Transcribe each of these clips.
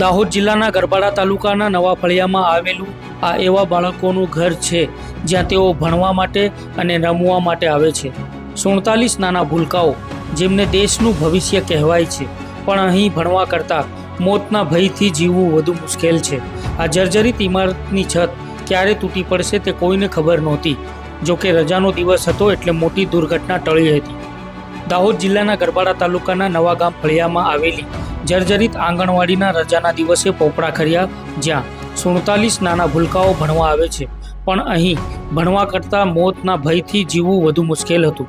દાહોદ જિલ્લાના ગરબાડા તાલુકાના નવા ફળિયામાં આવેલું આ એવા બાળકોનું ઘર છે, જ્યાં તેઓ ભણવા માટે અને રમવા માટે આવે છે. સુડતાલીસ નાના ભૂલકાઓ, જેમને દેશનું ભવિષ્ય કહેવાય છે, પણ અહીં ભણવા કરતાં મોતના ભયથી જીવવું વધુ મુશ્કેલ છે. આ જર્જરિત ઇમારતની છત ક્યારે તૂટી પડશે તે કોઈને ખબર નહોતી, જોકે રજાનો દિવસ હતો એટલે મોટી દુર્ઘટના ટળી હતી. દાહોદ જિલ્લાના ગરબાડા તાલુકાના નવા ગામ ફળિયામાં આવેલી જર્જરિત આંગણવાડીના રજાના દિવસે પોપડા ખર્યા જ્યાં સુડતાલીસ નાના ભૂલકાઓ ભણવા આવે છે. પણ અહીં ભણવા કરતાં મોતના ભયથી જીવવું વધુ મુશ્કેલ હતું.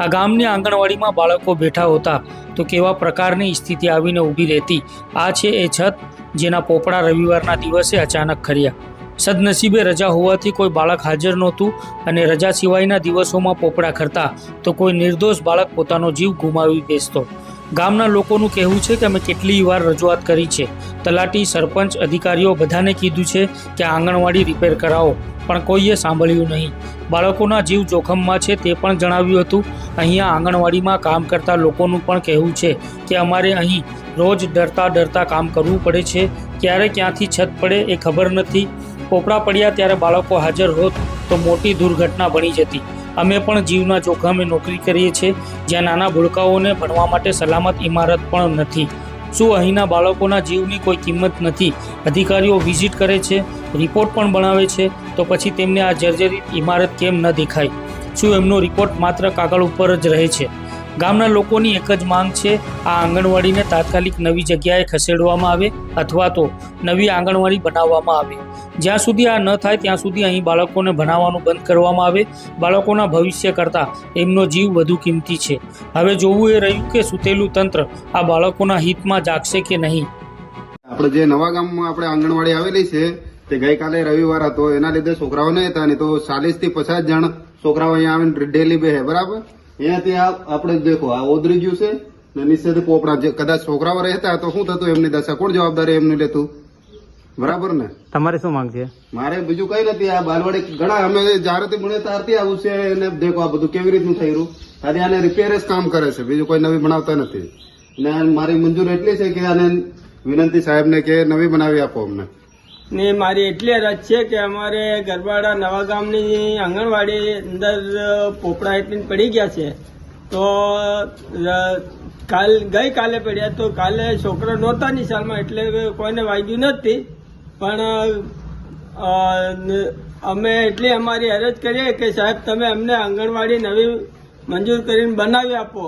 આ ગામની આંગણવાડીમાં બાળકો બેઠા હોતા તો કેવા પ્રકારની સ્થિતિ આવીને ઊભી રહેતી. આ છે એ છત જેના પોપડા રવિવારના દિવસે અચાનક ખર્યા. સદનસીબે રજા હોવાથી કોઈ બાળક હાજર નહોતું અને રજા સિવાયના દિવસોમાં પોપડા ખરતા તો કોઈ નિર્દોષ બાળક પોતાનો જીવ ગુમાવી બેસતો. ગામના લોકોનું કહેવું છે કે અમે કેટલી વાર રજૂઆત કરી છે. તલાટી સરપંચ અધિકારીઓ બધાને કીધું છે કે આંગણવાડી રિપેર કરાવો, પણ કોઈએ સાંભળ્યું નહીં. બાળકોના જીવ જોખમમાં છે તે પણ જણાવ્યું હતું. અહીંયા આંગણવાડીમાં કામ કરતા લોકોનું પણ કહેવું છે કે અમારે અહીં રોજ ડરતા ડરતા કામ કરવું પડે છે. ક્યારે ક્યાંથી છત પડે એ ખબર નથી. પોપડા પડ્યા ત્યારે બાળકો હાજર હોત તો મોટી દુર્ઘટના બની જતી. અમે પણ જીવના જોખમે નોકરી કરીએ છીએ. જ્યાં નાના ભૂલકાઓને ભણવા માટે સલામત ઇમારત પણ નથી. શું અહીંના બાળકોના જીવની કોઈ કિંમત નથી? અધિકારીઓ વિઝિટ કરે છે, રિપોર્ટ પણ બનાવે છે, તો પછી તેમને આ જર્જરિત ઇમારત કેમ ન દેખાય? શું એમનો રિપોર્ટ માત્ર કાગળ ઉપર જ રહે છે? ગામના લોકોની એક જ માંગ છે, આ આંગણવાડીને તાત્કાલિક નવી જગ્યાએ ખસેડવામાં આવે અથવા તો નવી આંગણવાડી બનાવવામાં આવે. જ્યાં સુધી આ ન થાય, ત્યાં સુધી અહીં બાળકોને ભણાવવાનું બંધ કરવામાં આવે. બાળકોના ભવિષ્ય કરતાં એમનો જીવ વધુ કિંમતી છે. હવે જોવું એ રહ્યું કે સુતેલું તંત્ર આ બાળકોના હિતમાં જાગશે કે નહીં. આપણે જે નવા ગામમાં આપણે આંગણવાડી આવેલી છે, તે ગઈકાલે રવિવાર હતો. એના લીધે છોકરાઓ નહીં હતા નહીં તો ચાલીસથી પચાસ જણ છોકરાઓ અહીંયા આવીને ડેલી બે બરાબર? અહીંયાથી આ આપણે દેખો આ ઓદરી ગયું છે ને નીચેથી પોપડા જે કદાચ છોકરાઓ રહેતા તો શું થતું એમની દશા કોણ જવાબદારી એમનું લેતું? બરાબર ને? તમારે શું માંગ છે? મારે બીજું કઈ નથી આ બાલવાડી ઘણા અમે જ્યારેથી ભણે ત્યારથી આવું છે એને દેખો આ બધું કેવી રીતનું થઈ રહ્યું. આજે આને રિપેર જ કામ કરે છે બીજું કોઈ નવી બનાવતા નથી. ને મારી મંજૂર એટલી છે કે આને વિનંતી સાહેબને કે નવી બનાવી આપો અમને. ને મારી એટલી અરજ છે કે અમારે ગરબાડા નવા ગામની આંગણવાડી અંદર પોપડા એટલી પડી ગયા છે. તો કાલ ગઈ કાલે પડ્યા તો કાલે છોકરો નહોતા નિશાળમાં એટલે કોઈને વાગ્યું નથી. પણ અમે એટલી અમારી અરજ કરીએ કે સાહેબ, તમે અમને આંગણવાડી નવી મંજૂર કરીને બનાવી આપો.